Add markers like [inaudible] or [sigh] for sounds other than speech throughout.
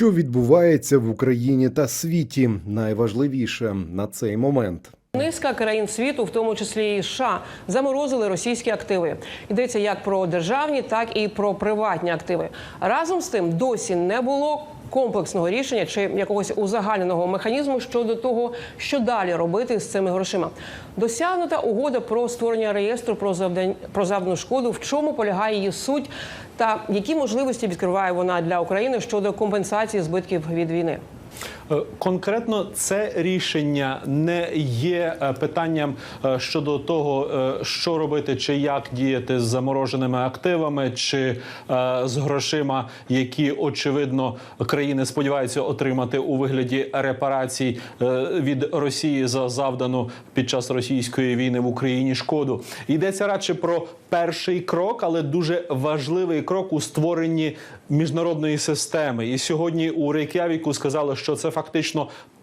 Що відбувається в Україні та світі? Найважливіше на цей момент. Низка країн світу, в тому числі і США, заморозили російські активи. Йдеться як про державні, так і про приватні активи. Разом з тим досі не було комплексного рішення чи якогось узагальненого механізму щодо того, що далі робити з цими грошима. Досягнута угода про створення реєстру про завдань про завдану шкоду. В чому полягає її суть, та які можливості відкриває вона для України щодо компенсації збитків від війни. Е, Конкретно це рішення не є е, питанням е, щодо того, що робити, чи як діяти з замороженими активами, чи з грошима, які очевидно країни сподіваються отримати у вигляді репарацій від Росії за завдану під час російської війни в Україні шкоду. Йдеться радше про перший крок, але дуже важливий крок у створенні міжнародної системи. І сьогодні у Рейк'явіку сказали, що це фактично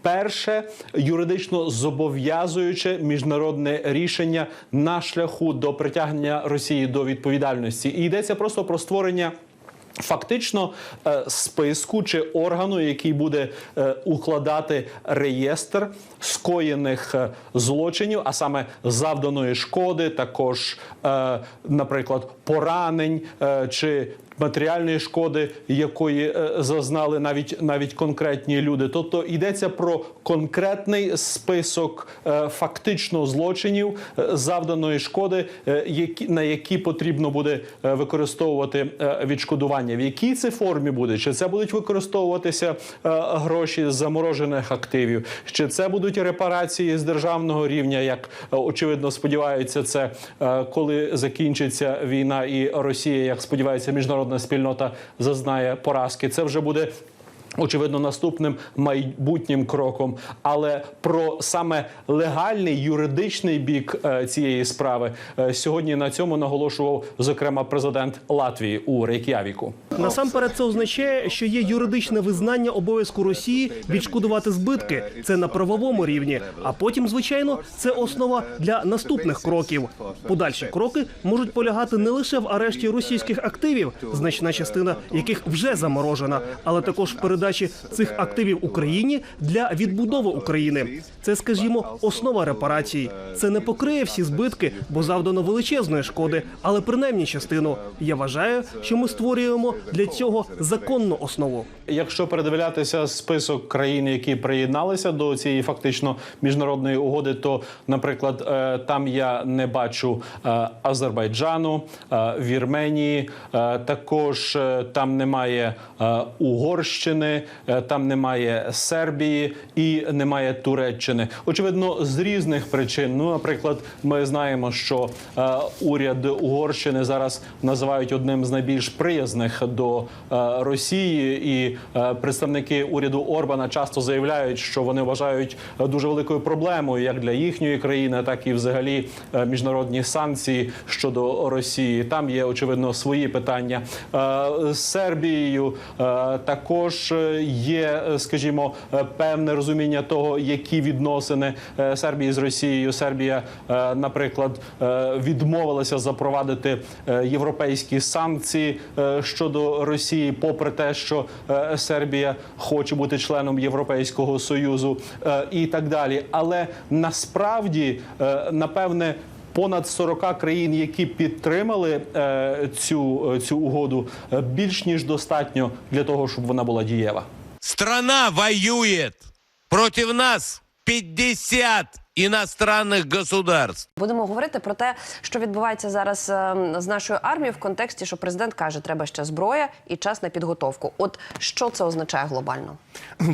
перше юридично зобов'язуюче міжнародне рішення на шляху до притягнення Росії до відповідальності. І йдеться просто про створення. Фактично е, списку чи органу, який буде е, укладати реєстр скоєних е, злочинів, а саме завданої шкоди, також, наприклад, поранень чи матеріальної шкоди, якої е, зазнали навіть навіть конкретні люди. Тобто йдеться про конкретний список е, фактично злочинів е, завданої шкоди, які на які потрібно буде використовувати відшкодування. В якій це формі буде? Чи це будуть використовуватися гроші з заморожених активів? Чи це будуть репарації з державного рівня? Як очевидно сподіваються, це коли закінчиться війна і Росія, як сподівається, міжнародна спільнота зазнає поразки. Це вже буде. Очевидно, наступним майбутнім кроком, але про саме легальний юридичний бік е, цієї справи е, сьогодні на цьому наголошував зокрема президент Латвії у Рейк'явіку. Насамперед, це означає, що є юридичне визнання обов'язку Росії відшкодувати збитки. Це на правовому рівні. А потім, звичайно, це основа для наступних кроків. Подальші кроки можуть полягати не лише в арешті російських активів, значна частина яких вже заморожена, але також в передачі цих активів Україні для відбудови України. Це, скажімо, основа репарацій. Це не покриє всі збитки, бо завдано величезної шкоди, але принаймні частину. Я вважаю, що ми створюємо для цього законну основу. Якщо передивлятися список країн, які приєдналися до цієї фактично міжнародної угоди, то, наприклад, е, там я не бачу е, Азербайджану, е, Вірменії, також там немає Угорщини, е, там немає Сербії і немає Туреччини. Очевидно, з різних причин. Ну, наприклад, ми знаємо, що е, уряд Угорщини зараз називають одним з найбільш приязних до е, Росії, і представники уряду Орбана часто заявляють, що вони вважають дуже великою проблемою як для їхньої країни, так і взагалі міжнародні санкції щодо Росії. Там є очевидно свої питання з Сербією. Також є, е, скажімо, е, певне розуміння того, які відносини е, Сербії з Росією. Сербія, наприклад, відмовилася запровадити європейські санкції щодо Росії, попри те, що Сербія хоче бути членом Європейського союзу і так далі. Але насправді, напевне. Понад 40 країн, які підтримали е, цю, е, цю угоду, е, більш ніж достатньо для того, щоб вона була дієва. Страна воюет. Против нас 50 иностранных государств. Будемо говорити про те, що відбувається зараз е, з нашою армією в контексті, що президент каже, треба ще зброя і час на підготовку. От що це означає глобально?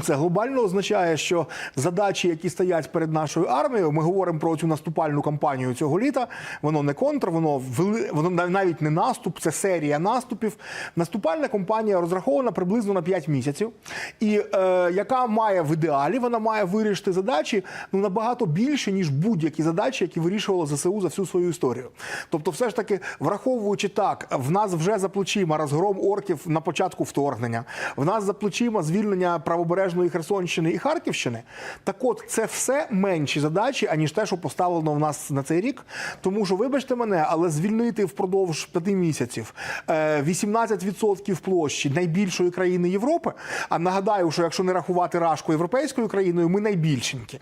Це глобально означає, що задачі, які стоять перед нашою армією, ми говоримо про цю наступальну кампанію цього літа. Воно не контр, воно вели, воно навіть не наступ, це серія наступів. Наступальна кампанія розрахована приблизно на 5 місяців, і е, яка має в ідеалі, вона має вирішити задачі ну набагато більше ніж будь-які задачі, які вирішувало ЗСУ за всю свою історію. Тобто, все ж таки, враховуючи так, в нас вже за плечима розгром орків на початку вторгнення, в нас за плечима звільнення правобережної Херсонщини і Харківщини. Так, от це все менші задачі, аніж те, що поставлено в нас на цей рік. Тому що, вибачте мене, але звільнити впродовж п'яти місяців е, 18% площі найбільшої країни Європи. А нагадаю, що якщо не рахувати Рашку європейською країною, ми найбільшенькі.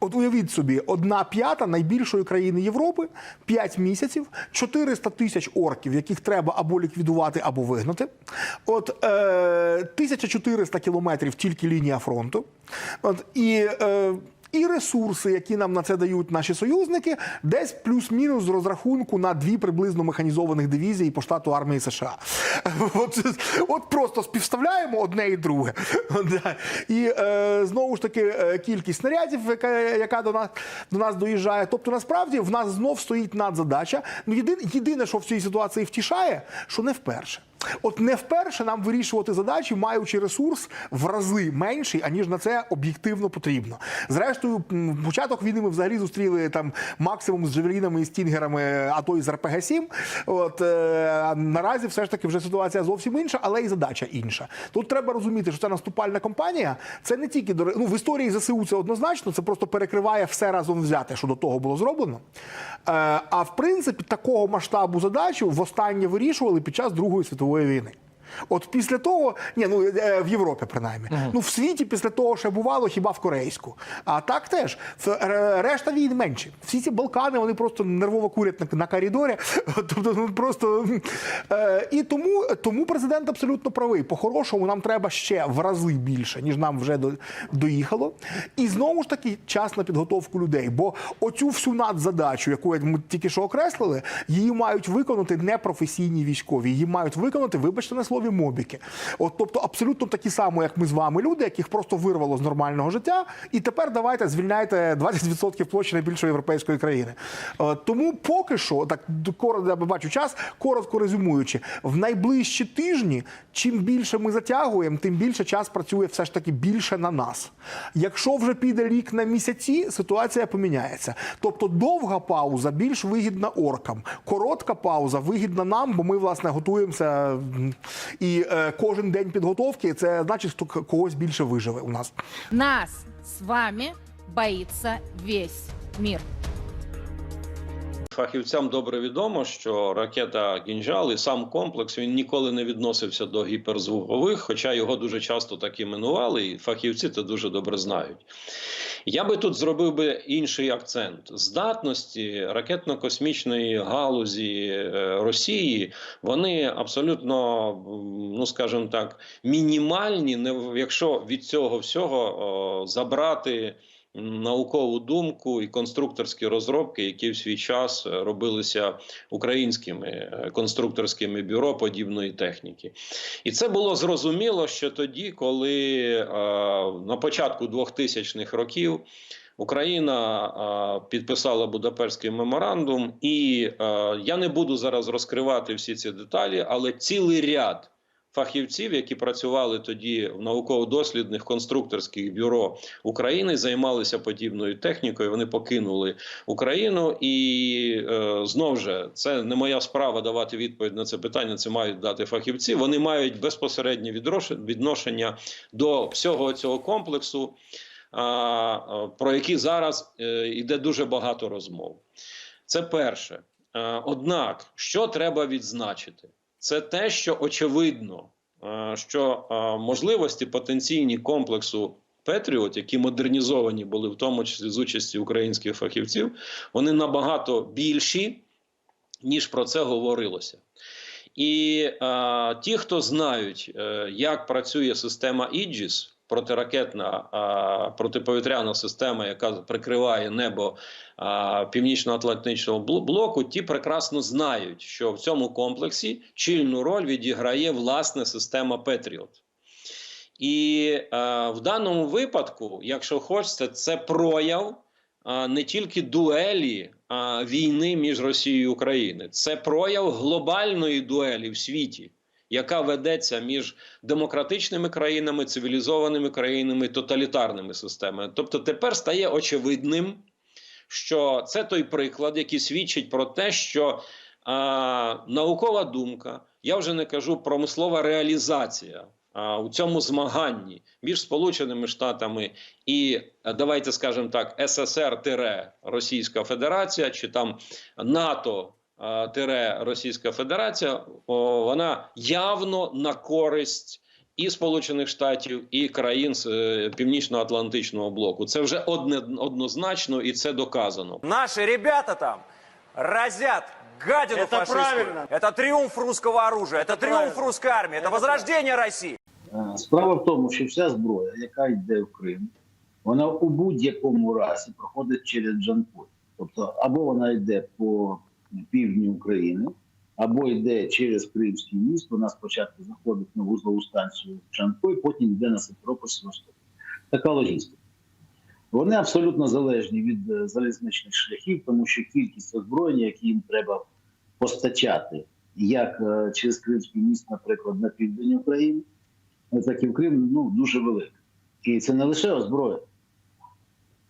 От уявіть собі, одна п'ята найбільшої країни Європи, 5 місяців, 400 тисяч орків, яких треба або ліквідувати, або вигнати. От е, 1400 кілометрів тільки лінія фронту. От і. Е, і ресурси, які нам на це дають наші союзники, десь плюс-мінус з розрахунку на дві приблизно механізованих дивізії по штату армії США. [laughs] От, от просто співставляємо одне і друге. [laughs] І е, знову ж таки е, кількість снарядів, яка, яка до нас до нас доїжджає. Тобто, насправді в нас знов стоїть надзадача. Ну єдине, єдине, що в цій ситуації втішає, що не вперше. От не вперше нам вирішувати задачі, маючи ресурс в рази менший, аніж на це об'єктивно потрібно. Зрештою, початок війни ми взагалі зустріли там максимум з джевелінами і стінгерами, а то і з РПГ 7 От е, наразі все ж таки вже ситуація зовсім інша, але і задача інша. Тут треба розуміти, що це наступальна кампанія. Це не тільки до ну, в історії ЗСУ це однозначно, це просто перекриває все разом взяте, що до того було зроблено. Е, а в принципі, такого масштабу задачу востаннє вирішували під час Другої світової way weyne От після того, ні, ну е, в Європі принаймні. Ну в світі після того ще бувало хіба в корейську. А так теж решта війн менші. Всі ці Балкани вони просто нервово курять на, на коридорі. [laughs] Тобто, ну просто е, і тому, тому президент абсолютно правий. По-хорошому нам треба ще в рази більше, ніж нам вже до, доїхало. І знову ж таки час на підготовку людей. Бо оцю всю надзадачу, яку ми тільки що окреслили, її мають виконати непрофесійні військові. Її мають виконати, вибачте на слові, мобіки. От, тобто, абсолютно такі само, як ми з вами, люди, яких просто вирвало з нормального життя. І тепер давайте звільняйте 20% площі найбільшої європейської країни. Е, Тому поки що, так коротко я бачу час, коротко резюмуючи, в найближчі тижні, чим більше ми затягуємо, тим більше час працює все ж таки більше на нас. Якщо вже піде рік на місяці, ситуація поміняється. Тобто довга пауза більш вигідна оркам, коротка пауза вигідна нам, бо ми власне готуємося. І е, кожен день підготовки це значить, хто когось більше виживе у нас. Нас з вами боїться весь мир. Фахівцям добре відомо, що ракета «Кінжал» і сам комплекс він ніколи не відносився до гіперзвукових, хоча його дуже часто так іменували, і фахівці це дуже добре знають. Я би тут зробив би інший акцент: здатності ракетно-космічної галузі е, Росії вони абсолютно, ну скажімо так, мінімальні, якщо від цього всього забрати наукову думку і конструкторські розробки, які в свій час е, робилися українськими е, конструкторськими бюро подібної техніки. І це було зрозуміло ще тоді, коли е, на початку 2000-х років. Україна підписала Будапештський меморандум, і я не буду зараз розкривати всі ці деталі, але цілий ряд фахівців, які працювали тоді в науково-дослідних конструкторських бюро України, займалися подібною технікою. Вони покинули Україну, і е, знов же це не моя справа давати відповідь на це питання. Це мають дати фахівці. Вони мають безпосереднє відношення до всього цього комплексу, а, про який зараз е, йде дуже багато розмов. Це перше. Е, Однак, що треба відзначити, це те, що очевидно, е, що е, можливості потенційні комплексу Петріот, які модернізовані були, в тому числі з участі українських фахівців, вони набагато більші, ніж про це говорилося. І е, ті, хто знають, е, як працює система Іджіс, протиракетна е, протиповітряна система, яка прикриває небо е, північно-атлантичного блоку, ті прекрасно знають, що в цьому комплексі чільну роль відіграє власне система Петріот. І е, в даному випадку, якщо хочете, це прояв а, не тільки дуелі а, війни між Росією і Україною, це прояв глобальної дуелі в світі, яка ведеться між демократичними країнами, цивілізованими країнами, тоталітарними системами. Тобто тепер стає очевидним, що це той приклад, який свідчить про те, що а, наукова думка, я вже не кажу промислова реалізація у цьому змаганні між Сполученими Штатами і давайте скажемо так, СССР Російська Федерація чи там НАТО тире Російська Федерація, о, вона явно на користь. І Сполучених Штатів, і країн з е, Північно-Атлантичного блоку це вже одне однозначно, і це доказано. Наши ребята там разят гадину Это фашистскую. правильно. Это триумф русского оружия, это, триумф правильно. русской армии, это, возрождение России. Е, Справа в тому, що вся зброя, яка йде в Крим, вона у будь-якому разі проходить через Джанкой. Тобто, або вона йде по півдні України, або йде через Кримський міст. Вона спочатку заходить на вузлову станцію Джанкой, потім йде на Симферополь Севастополь. Така логістика. Вони абсолютно залежні від е, залізничних шляхів, тому що кількість озброєння, які їм треба постачати, як е, через Кримський міст, наприклад, на південь України, так і в Крим ну, дуже велика. І це не лише озброєння.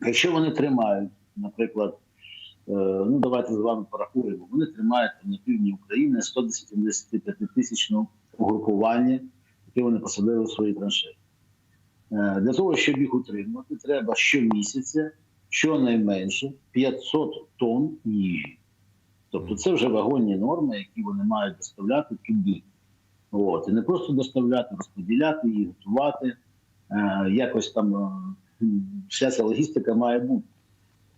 Якщо вони тримають, наприклад, ну давайте з вами порахуємо, вони тримають на півдні України 175 тисячне угрупування, яке вони посадили в свої траншеї. Е, Для того, щоб їх утримати, треба щомісяця щонайменше 500 тонн їжі. Тобто це вже вагонні норми, які вони мають доставляти туди. От. І не просто доставляти, розподіляти їх, готувати. Е, якось там е, вся ця логістика має бути.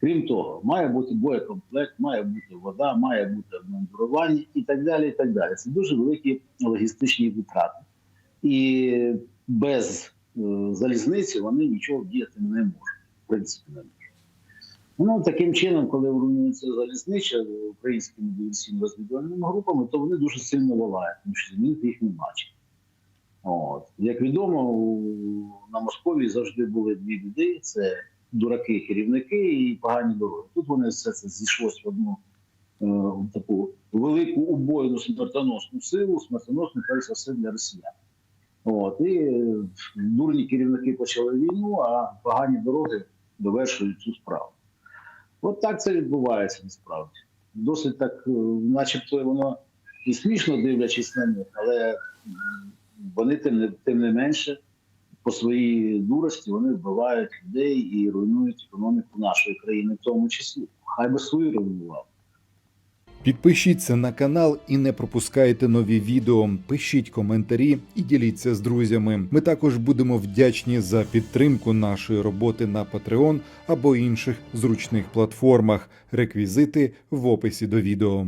Крім того, має бути боєкомплект, має бути вода, має бути обмундирування і так далі. і так далі. Це дуже великі логістичні витрати. І без е, залізниці вони нічого діяти не можуть. В принципі, не можуть. Ну, таким чином, коли руйнується залізнича українськими диверсійно-розвідувальними групами, то вони дуже сильно волають, тому що змінити їх не бачать. От. Як відомо, на Московії завжди були дві біди: це дураки-керівники і погані дороги. Тут вони все це зійшлось в одну е, таку велику убойну смертоносну силу, смертоносну перш за для росіян. От. І е, дурні керівники почали війну, а погані дороги довершують цю справу. От так це відбувається насправді. Досить так, е, начебто воно і смішно дивлячись на них, але вони тим не, тим не менше по своїй дурості вони вбивають людей і руйнують економіку нашої країни, в тому числі. Хай би свою руйнував. Підпишіться на канал і не пропускайте нові відео. Пишіть коментарі і діліться з друзями. Ми також будемо вдячні за підтримку нашої роботи на Patreon або інших зручних платформах. Реквізити в описі до відео.